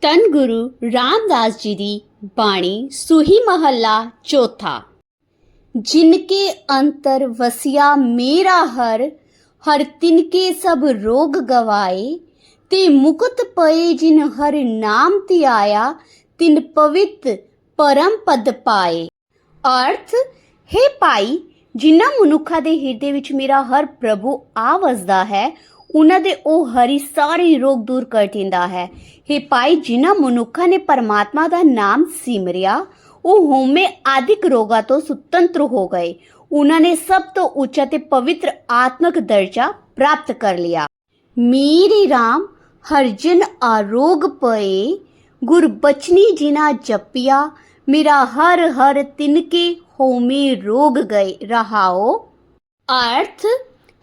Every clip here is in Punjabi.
ਤਨ ਗੁਰੂ ਰਾਮਦਾਸ ਜੀ ਦੀ ਬਾਣੀ ਸੂਹੀ ਮਹੱਲਾ ਚੌਥਾ। ਜਿਨਕੇ ਅੰਤਰ ਵਸਿਆ ਮੇਰਾ ਹਰ ਹਰ ਤਿਨਕੇ ਸਭ ਰੋਗ ਗਵਾਏ। ਤੇ ਮੁਕਤ ਪਏ ਜਿਨ ਹਰ ਨਾਮ ਤੇ ਆਇਆ ਤਿਨ ਪਵਿੱਤ ਪਰਮ ਪਦ ਪਾਏ। ਅਰਥ, ਹੈ ਭਾਈ, ਜਿਨ੍ਹਾਂ ਮਨੁੱਖਾਂ ਦੇ ਹਿਰਦੇ ਵਿੱਚ ਮੇਰਾ ਹਰ ਪ੍ਰਭੂ ਆ ਵਸਦਾ ਹੈ ਉਹਨਾਂ ਦੇ ਉਹ ਹਰੀ ਸਾਰੇ ਰੋਗ ਦੂਰ ਕਰ ਦਿੰਦਾ ਹੈ। हे ਭਾਈ, ਜਿਨ੍ਹਾਂ ਮਨੁੱਖਾਂ ਨੇ ਪਰਮਾਤਮਾ ਦਾ ਨਾਮ ਸਿਮਰਿਆ, ਉਹ ਹੋਮੇ ਆਦਿਕ ਰੋਗਾਂ ਤੋਂ ਸੁਤੰਤਰ ਹੋ ਗਏ। ਉਹਨਾਂ ਨੇ ਸਭ ਤੋਂ ਉੱਚਾ ਤੇ ਪਵਿੱਤਰ ਆਤਮਿਕ ਦਰਜਾ ਪ੍ਰਾਪਤ ਕਰ ਲਿਆ। ਮੇਰੀ RAM ਹਰ ਆਰੋਗ ਪਏ ਗੁਰਬਚਨੀ ਜਿਨਾ ਜਪਿਆ, ਮੇਰਾ ਹਰ ਹਰ ਤਿਨਕੇ ਹੋਮੇ ਰੋਗ ਗਏ, ਰਹਾਓ। ਅਰਥ,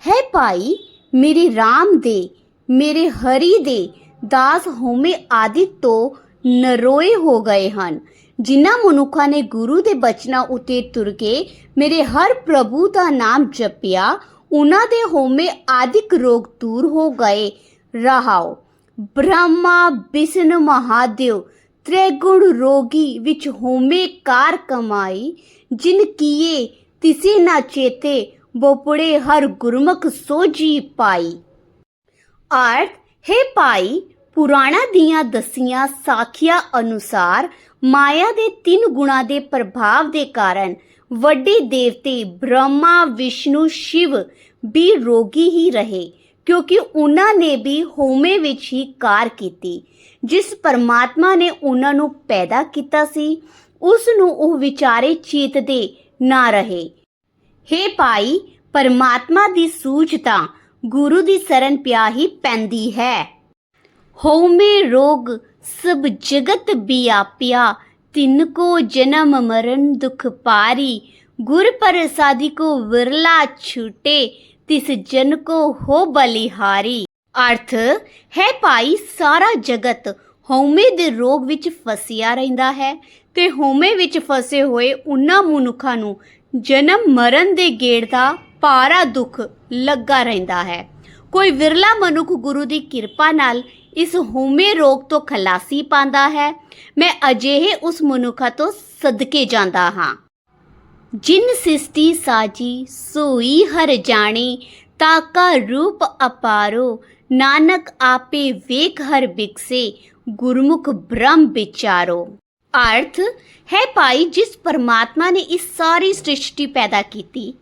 ਹੈ ਭਾਈ ਮੇਰੇ RAM ਦੇ, ਮੇਰੇ ਹਰੀ ਦੇ, ਦਾਸ ਹੋਮੇ ਆਦਿ ਤੋਂ ਨਰੋਏ ਹੋ ਗਏ ਹਨ। ਜਿਨ੍ਹਾਂ ਮਨੁੱਖਾਂ ਨੇ ਗੁਰੂ ਦੇ ਬਚਨਾਂ ਉਤੇ ਤੁਰ ਕੇ ਮੇਰੇ ਹਰ ਪ੍ਰਭੂ ਦਾ ਨਾਮ ਜਪਿਆ, ਉਹਨਾਂ ਦੇ ਹੋਮੇ ਆਦਿਕ ਰੋਗ ਦੂਰ ਹੋ ਗਏ। ਰਹਾਓ, ਬ੍ਰਹਮਾ ਵਿਸ਼ਨ ਮਹਾਦੇਵ, ਤ੍ਰੈਗੁਣ ਰੋਗੀ ਵਿੱਚ ਹੋਮੇ ਕਾਰ ਕਮਾਈ, ਜਿਨ ਕੀਏ ਤਿਸੇ ਨਾ ਚੇਤੇ ਬੋਪੜੇ ਹਰ ਗੁਰਮੁਖ ਸੋਜੀ ਪਾਈ। ਅਰਥ ਹੈ ਭਾਈ, ਪੁਰਾਣਾ ਦੀਆਂ ਦਸੀਆਂ ਸਾਖੀਆਂ ਅਨੁਸਾਰ ਮਾਇਆ ਦੇ ਤਿੰਨ ਗੁਣਾ ਦੇ ਪ੍ਰਭਾਵ ਦੇ ਕਾਰਨ ਵੱਡੇ ਦੇਵਤੇ ਬ੍ਰਹਮਾ, ਵਿਸ਼ਨੂੰ, ਸ਼ਿਵ ਵੀ ਰੋਗੀ ਹੀ ਰਹੇ, ਕਿਉਂਕਿ ਉਹਨਾਂ ਨੇ ਵੀ ਹੋਮੇ ਵਿੱਚ ਹੀ ਕਾਰ ਕੀਤੀ। ਜਿਸ ਪਰਮਾਤਮਾ ਨੇ ਉਹਨਾਂ ਨੂੰ ਪੈਦਾ ਕੀਤਾ ਸੀ, ਉਸ ਨੂੰ ਉਹ ਵਿਚਾਰੇ ਚੇਤਦੇ ਨਾ ਰਹੇ। ਹੇ ਭਾਈ, ਪਰਮਾਤਮਾ ਦੀ ਸੂਝ ਤਾਂ ਗੁਰੂ ਦੀ ਸ਼ਰਨ ਪਿਆ ਹੀ ਪੈਂਦੀ ਹੈ। ਹੋਮੇ ਰੋਗ ਸਭ ਜਗਤ ਬਿਆਪਿਆ, ਤਿਨ ਕੋ ਜਨਮ ਮਰਨ ਦੁਖ ਪਾਰੀ। ਗੁਰ ਪ੍ਰਸਾਦੀ ਕੋ ਵਿਰਲਾ ਛੂਟੇ, ਤਿਸ ਜਨ ਕੋ ਹੋ ਬਲਿਹਾਰੀ। ਅਰਥ, ਹੈ ਭਾਈ, ਸਾਰਾ ਜਗਤ ਹਉਮੈ ਦੇ ਰੋਗ ਵਿੱਚ ਫਸਿਆ ਰਹਿੰਦਾ ਹੈ ਤੇ ਹਉਮੈ ਵਿੱਚ ਫਸੇ ਹੋਏ ਉਹਨਾਂ ਮਨੁੱਖਾਂ ਨੂੰ ਜਨਮ ਮਰਨ ਦੇ ਗੇੜ ਦਾ ਭਾਰਾ ਦੁੱਖ ਲੱਗਾ ਰਹਿੰਦਾ ਹੈ। ਕੋਈ ਵਿਰਲਾ ਮਨੁੱਖ ਗੁਰੂ ਦੀ ਕਿਰਪਾ ਨਾਲ ਇਸ ਹਉਮੈ ਰੋਗ ਤੋਂ ਖਲਾਸੀ ਪਾਉਂਦਾ ਹੈ। ਮੈਂ ਅਜਿਹੇ ਉਸ ਮਨੁੱਖਾ ਤੋਂ ਸਦਕੇ ਜਾਂਦਾ ਹਾਂ। ਜਿਨ ਸਿਸਟੀ ਸਾਜੀ ਸੋਈ ਹਰ ਜਾਣੇ ਤਾਕਾ ਰੂਪ ਅਪਾਰੋ, ਨਾਨਕ ਆਪੇ ਵੇਖ ਹਰ ਬਿਕਸੇ ਗੁਰਮੁਖ ਬ੍ਰਹਮ ਵਿਚਾਰੋ। ਅਰਥ ਹੈ ਭਾਈ ਜਿਸ ਪਰਮਾਤਮਾ ਨੇ ਇਸ ਸਾਰੀ ਸ੍ਰਿਸ਼ਟੀ ਪੈਦਾ ਕੀਤੀ,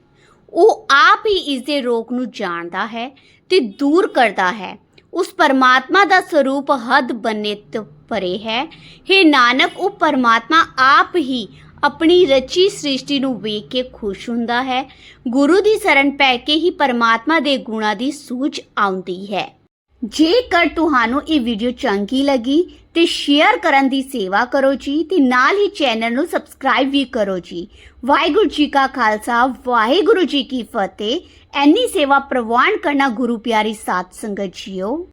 ਉਹ ਆਪ ਹੀ ਇਸ ਦੇ ਰੋਗ ਨੂੰ ਜਾਣਦਾ ਹੈ ਤੇ ਦੂਰ ਕਰਦਾ ਹੈ। ਉਸ ਪਰਮਾਤਮਾ ਦਾ ਸਰੂਪ ਹੱਦ ਬੰਨੇ ਤੋਂ ਪਰੇ ਹੈ। हे ਨਾਨਕ, ਉਹ ਪਰਮਾਤਮਾ ਆਪ ਹੀ ਆਪਣੀ ਰਚੀ ਸ੍ਰਿਸ਼ਟੀ ਨੂੰ ਵੇਖ ਕੇ ਖੁਸ਼ ਹੁੰਦਾ ਹੈ। ਗੁਰੂ ਦੀ ਸ਼ਰਨ ਪੈ ਕੇ ਹੀ ਪਰਮਾਤਮਾ ਦੇ ਗੁਣਾਂ ਦੀ ਸੂਝ ਆਉਂਦੀ ਹੈ। ਜੇਕਰ ਤੁਹਾਨੂੰ ਇਹ ਵੀਡੀਓ ਚੰਗੀ ਲੱਗੀ ਤੇ ਸ਼ੇਅਰ ਕਰਨ ਦੀ ਸੇਵਾ ਕਰੋ ਜੀ ਤੇ ਨਾਲ ਹੀ ਚੈਨਲ ਨੂੰ ਸਬਸਕ੍ਰਾਈਬ ਵੀ ਕਰੋ ਜੀ। ਵਾਹਿਗੁਰੂ ਜੀ ਕਾ ਖਾਲਸਾ, ਵਾਹਿਗੁਰੂ ਜੀ ਕੀ ਫਤਿਹ। ਐਨੀ ਸੇਵਾ ਪ੍ਰਵਾਨ ਕਰਨਾ ਗੁਰੂ ਪਿਆਰੀ ਸਾਧ ਸੰਗਤ ਜੀਓ।